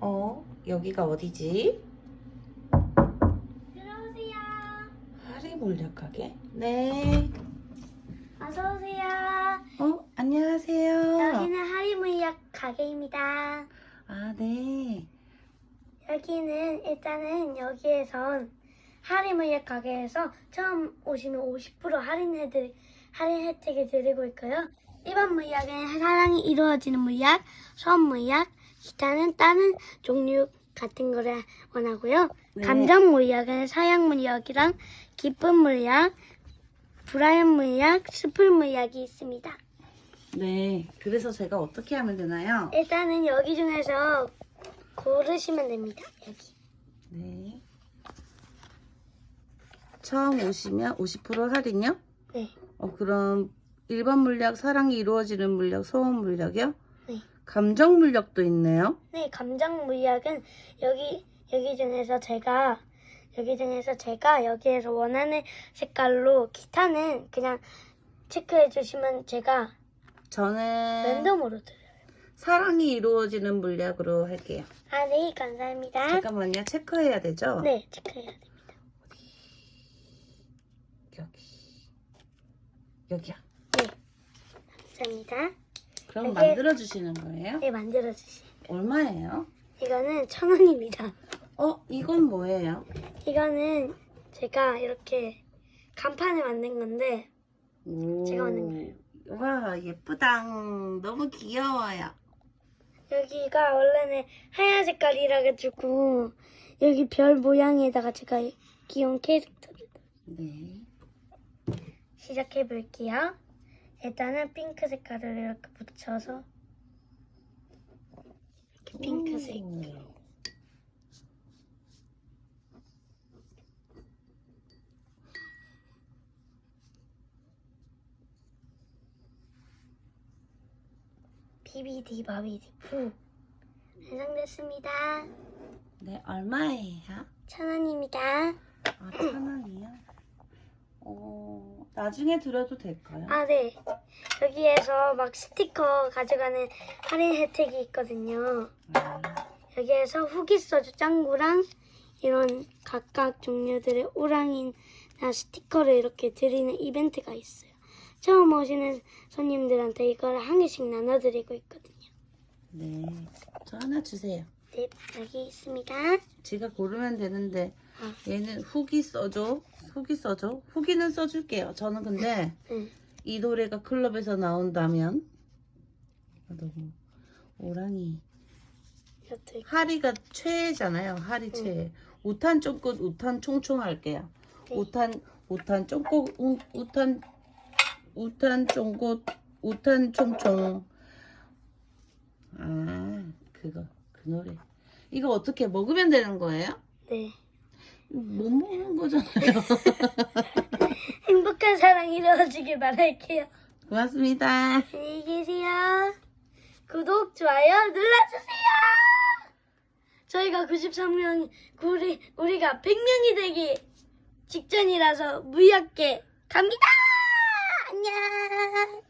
어, 여기가 어디지? 들어오세요. 하리 몰약하게? 네. 어서 오세요. 어, 안녕하세요. 여기는 하리물약 가게입니다. 아, 네. 여기는 일단은 여기에선 하리물약 가게에서 처음 오시면 50% 할인해드 할인 혜택을 드리고 있고요. 일반 물약은 사랑이 이루어지는 물약, 수업 물약, 기타는 다른 종류 같은 거를 원하고요. 네. 감정 물약은 사양 물약이랑 기쁜 물약, 불안 물약, 슬픈 물약이 있습니다. 네. 그래서 제가 어떻게 하면 되나요? 일단은 여기 중에서 고르시면 됩니다. 여기. 네. 처음 오시면 50% 할인요? 네. 어, 그럼 일반 물약, 사랑이 이루어지는 물약, 소원 물약이요? 네. 감정 물약도 있네요. 네, 감정 물약은 여기 여기 중에서 제가 여기 중에서 제가 여기에서 원하는 색깔로 기타는 그냥 체크해 주시면 제가 저는 랜덤으로 드려요. 사랑이 이루어지는 물약으로 할게요. 아, 네, 감사합니다. 잠깐만요. 체크해야 되죠? 네, 체크해야 됩니다. 여기. 여기요. 감사합니다. 그럼 여기- 만들어 주시는 거예요? 네, 만들어 주세요. 얼마예요? 이거는 천 원입니다. 어, 이건 뭐예요? 이거는 제가 이렇게 간판을 만든 건데 오. 제가 만든 거예요. 와, 예쁘당. 너무 귀여워요. 여기가 원래는 하얀 색깔이라 가지고 여기 별 모양에다가 제가 귀여운 캐릭터를 네. 시작해 볼게요. 일단은 핑크 색깔을 이렇게 붙여서 이렇게 핑크색 오. 비비디 바비디 푸 완성됐습니다. 네, 얼마예요? 천 원입니다. 아, 천 원이요? 어, 나중에 들어도 될까요? 아 네. 여기에서 막 스티커 가져가는 할인 혜택이 있거든요. 아, 여기에서 후기 소주 짱구랑 이런 각각 종류들의 오랑이나 스티커를 이렇게 드리는 이벤트가 있어요. 처음 오시는 손님들한테 이걸 한 개씩 나눠드리고 있거든요. 네. 저 하나 주세요. 네, 여기 있습니다. 제가 고르면 되는데 아. 얘는 후기 써줘. 후기 써줘. 후기는 써줄게요. 저는 근데 응. 이 노래가 클럽에서 나온다면 아, 너무 오랑이. 하리가 최애잖아요. 하리 최애. 우탄 쫑긋 우탄 총총 할게요. 네. 우탄 우탄 쫑긋 우- 우탄 우탄 쫑긋 우탄 총총. 아 그거 그 노래. 이거 어떻게 먹으면 되는 거예요? 네. 못 먹는 거잖아요. 행복한 사랑 이루어지길 바랄게요. 고맙습니다. 안녕히 계세요. 구독, 좋아요 눌러주세요. 저희가 93명, 우리, 우리가 100명이 되기 직전이라서 무리하게 갑니다. 안녕.